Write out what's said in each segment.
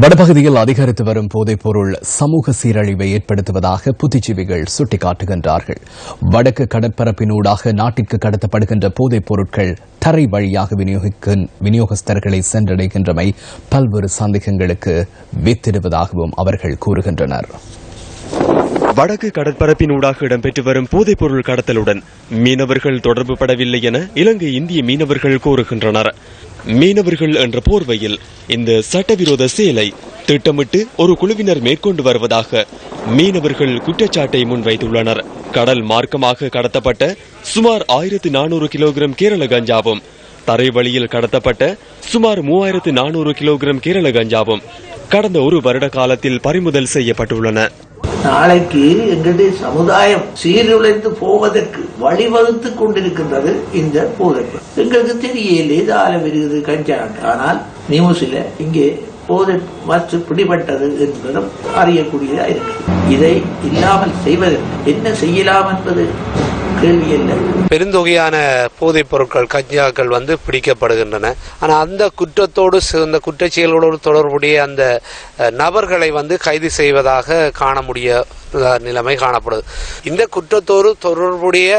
வடபகுதியில் அதிகரித்து வரும் போதைப்பொருள் சமூக சீரழிவை ஏற்படுத்துவதாக புத்திஜீவிகள் சுட்டிக்காட்டுகின்றார்கள். வடக்கு கடற்பரப்பினூடாக நாட்டிற்கு கடத்தப்படுகின்ற போதைப் பொருட்கள் தரை வழியாக விநியோகஸ்தர்களை சென்றடைகின்றமை பல்வேறு சந்தேகங்களுக்கு வித்திடுவதாகவும் அவர்கள் கூறுகின்றனர். வடக்கு கடற்பரப்பினூடாக இடம்பெற்று வரும் போதைப்பொருள் கடத்தலுடன் மீனவர்கள் தொடர்பு படவில்லை என இலங்கை இந்திய மீனவர்கள் கூறுகின்றனர். மீனவர்கள் என்ற போர்வையில் இந்த சட்டவிரோத செயலை திட்டமிட்டு ஒரு குழுவினர் மேற்கொண்டு வருவதாக மீனவர்கள் குற்றச்சாட்டை முன்வைத்துள்ளனர். கடல் மார்க்கமாக கடத்தப்பட்ட சுமார் ஆயிரத்து நானூறு கிலோகிராம் கேரள கஞ்சாவும் தரை வழியில் கடத்தப்பட்ட சுமார் மூவாயிரத்து நானூறு கிலோகிராம் கேரள கஞ்சாவும் கடந்த ஒரு வருட காலத்தில் பறிமுதல் செய்யப்பட்டுள்ளன. நாளைக்கு எங்களுடைய சமுதாயம் சீர்குலைந்து போவதற்கு வழிவகுத்து கொண்டிருக்கின்றது இந்த போதைப்பு எங்களுக்கு தெரியலே இதால வருகிறது கஞ்சா. ஆனால் நியூஸில் இங்கே போதை வச்சு பிடிபட்டது என்பதும் அறியக்கூடியதாக இருக்கு இதை இல்லாமல் செய்வதற்கு என்ன செய்யலாம் என்பது கேள்வி என்ன? பெருந்தொகையான போதைப் பொருட்கள் கஞ்சாக்கள் வந்து பிடிக்கப்படுகின்றன. ஆனால் அந்த குற்றத்தோடு அந்த குற்றச் செயல்களோடு தொடர்புடைய அந்த நபர்களை வந்து கைது செய்வதாக காண முடிய நிலைமை காணப்படுது. இந்த குற்றத்தோடு தொடர்புடைய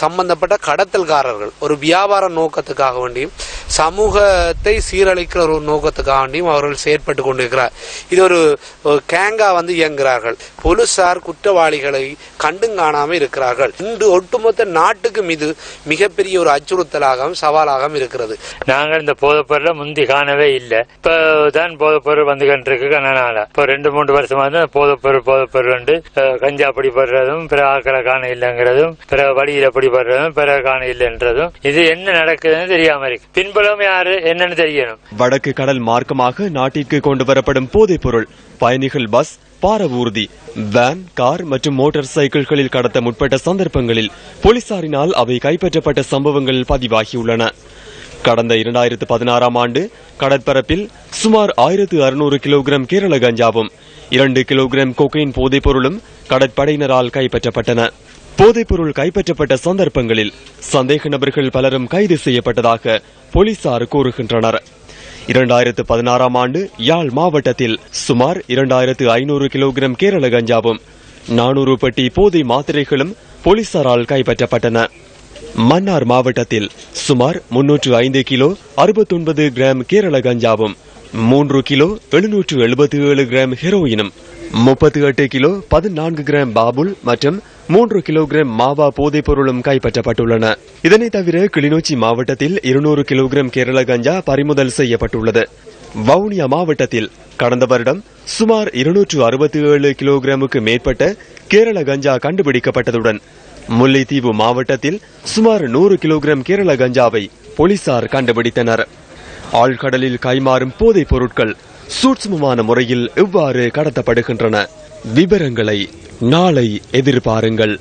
சம்பந்தப்பட்ட கடத்தல்காரர்கள் ஒரு வியாபார நோக்கத்துக்காக வேண்டியும் சமூகத்தை சீரழிக்கிற ஒரு நோக்கத்துக்காண்டியும் அவர்கள் செயற்பட்டு கொண்டிருக்கிறார். இது ஒரு கேங்கா வந்து இயங்குகிறார்கள். போலீசார் குற்றவாளிகளை கண்டும் காணாமல் இருக்கிறார்கள். இன்று ஒட்டுமொத்த நாட்டுக்கும் இது மிகப்பெரிய ஒரு அச்சுறுத்தலாகவும் சவாலாகவும் இருக்கிறது. நாங்கள் இந்த போதைப்பொருளை முந்தி காணவே இல்லை. இப்போ தான் போதைப்பொருள் வந்து கண்டிருக்கு கண்ணனால. இப்போ ரெண்டு மூன்று வருஷமா தான் போதைப்பொருள் போதைப்பொருள் வந்து கஞ்சா பிடிபடுறதும் பிற ஆக்களை காண இல்லைங்கிறதும் பிற வழியில பிடிபடுறதும் பிற காண இல்லைன்றதும். இது என்ன நடக்குதுன்னு தெரியாம இருக்கு. பின்புலம் யாரு என்னன்னு தெரியணும். வடக்கு கடல் மார்க்கமாக நாட்டிற்கு கொண்டு வரப்படும் போதைப் பொருள் பயணிகள் பஸ் பாரவூர்தி வேன் கார் மற்றும் மோட்டார் சைக்கிள்களில் கடத்த முற்பட்ட சந்தர்ப்பங்களில் போலீசாரினால் அவை கைப்பற்றப்பட்ட சம்பவங்கள் பதிவாகியுள்ளன. கடந்த இரண்டாயிரத்து பதினாறாம் ஆண்டு கடற்பரப்பில் சுமார் ஆயிரத்து அறுநூறு கிலோகிராம் கேரள கஞ்சாவும் இரண்டு கிலோகிராம் கொக்கைன் போதைப் பொருளும் கடற்படையினரால் கைப்பற்றப்பட்டன. போதைப்பொருள் கைப்பற்றப்பட்ட சந்தர்ப்பங்களில் சந்தேக நபர்கள் பலரும் கைது செய்யப்பட்டதாக போலீசார் கூறுகின்றனர். இரண்டாயிரத்து பதினாறாம் ஆண்டு யாழ் மாவட்டத்தில் சுமார் இரண்டாயிரத்து ஐநூறு கிலோகிராம் கேரள கஞ்சாவும் நானூறு பெட்டி போதை மாத்திரைகளும் போலீசாரால் கைப்பற்றப்பட்டன. மன்னார் மாவட்டத்தில் சுமார் முன்னூற்று ஐந்து கிலோ அறுபத்தொன்பது கிராம் கேரள கஞ்சாவும் மூன்று கிலோ எழுநூற்று எழுபத்தி ஏழு கிராம் ஹெரோயினும் முப்பத்தி எட்டு கிலோ பதினான்கு கிராம் பாபுல் மற்றும் மூன்று கிலோகிராம் மாவா போதைப் பொருளும் கைப்பற்றப்பட்டுள்ளன. இதனை தவிர கிளிநொச்சி மாவட்டத்தில் இருநூறு கிலோகிராம் கேரள கஞ்சா பறிமுதல் செய்யப்பட்டுள்ளது. வவுனியா மாவட்டத்தில் கடந்த வருடம் சுமார் இருநூற்று அறுபத்தி ஏழு கிலோகிராமுக்கு மேற்பட்ட கேரள கஞ்சா கண்டுபிடிக்கப்பட்டதுடன் முல்லைத்தீவு மாவட்டத்தில் சுமார் நூறு கிலோகிராம் கேரள கஞ்சாவை போலீசார் கண்டுபிடித்தனர். ஆழ்கடலில் கைமாறும் போதைப் பொருட்கள் சூட்சுமமான முறையில் எவ்வாறு கடத்தப்படுகின்றன. விவரங்களை நாளை எதிர்பாருங்கள்.